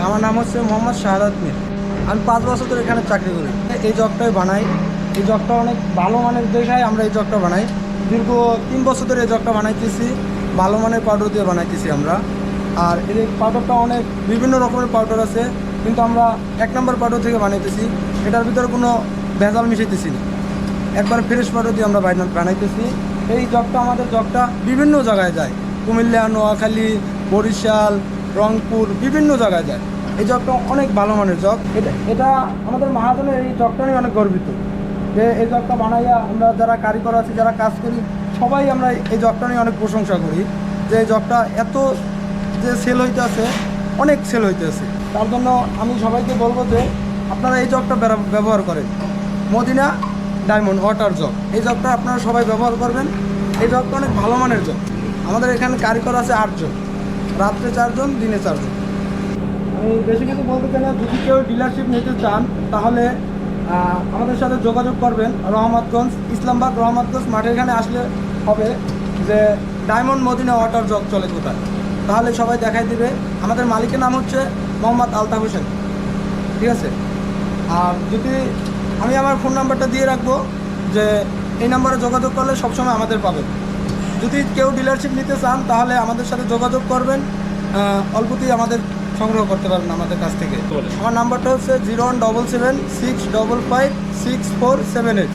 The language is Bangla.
আমার নাম হচ্ছে মোহাম্মদ শাহাদাত মির আমি পাঁচ বছর ধরে এখানে চাকরি করি। এই জগটাই বানাই। এই জগটা অনেক ভালো মানের দেখায় আমরা এই জগটা বানাই। দীর্ঘ তিন বছর ধরে এই জগটা বানাইতেছি। ভালো মানের পাউডার দিয়ে বানাইতেছি আমরা। আর এর পাউডারটা অনেক বিভিন্ন রকমের পাউডার আছে। কিন্তু আমরা এক নম্বর পাউডার থেকে বানাইতেছি। এটার ভিতরে কোনো ভেজাল মিশাইতেছি না। একবার ফ্রেশ পাউডার দিয়ে আমরা বানা- বানাইতেছি। এই জগটা আমাদের জগটা বিভিন্ন জায়গায় যায়। কুমিল্লা, নোয়াখালী, বরিশাল রংপুর, বিভিন্ন জায়গায় যায়। এই জগটা অনেক ভালো মানের জগ। এটা এটা আমাদের মহাজনের এই জগটা নিয়ে অনেক গর্বিত। যে এই জগটা বানাইয়া আমরা যারা কারিগর আছি, যারা কাজ করি, সবাই আমরা এই জগটা নিয়ে অনেক প্রশংসা করি। যে এই জগটা এত যে সেল হইতে আছে, অনেক সেল হইতে আছে। তার জন্য আমি সবাইকে বলব যে আপনারা এই জগটা ব্যবহার করেন। Madina diamond water jug. এই জগটা আপনারা সবাই ব্যবহার করবেন। এই জগটা অনেক ভালো মানের জগ। আমাদের এখানে কারিগর আছে আটজন। রাত্রে চারজন, দিনে চারজন। আমি বেশি কিছু বলতে চাই না। যদি কেউ ডিলারশিপ নিতে চান, তাহলে আমাদের সাথে যোগাযোগ করবেন রহমতগঞ্জ, ইসলামবাগ, রহমতগঞ্জ মাঠের এখানে আসলে হবে যে ডায়মন্ড মদিনা ওয়াটার জগ চলে কোথায়। তাহলে সবাই দেখাই দিবে। আমাদের মালিকের নাম হচ্ছে মোহাম্মদ আলতাফ হোসেন। ঠিক আছে? আর যদি আমি আমার ফোন নাম্বারটা দিয়ে রাখব যে এই নাম্বারে যোগাযোগ করলে সবসময় আমাদের পাবেন যদি কেউ ডিলারশিপ নিতে চান তাহলে আমাদের সাথে যোগাযোগ করবেন। অল্পতেই আমাদের সংগ্রহ করতে পারবেন আমাদের কাছ থেকে। আমার নাম্বারটা হচ্ছে zero one double seven six double five six four seven eight.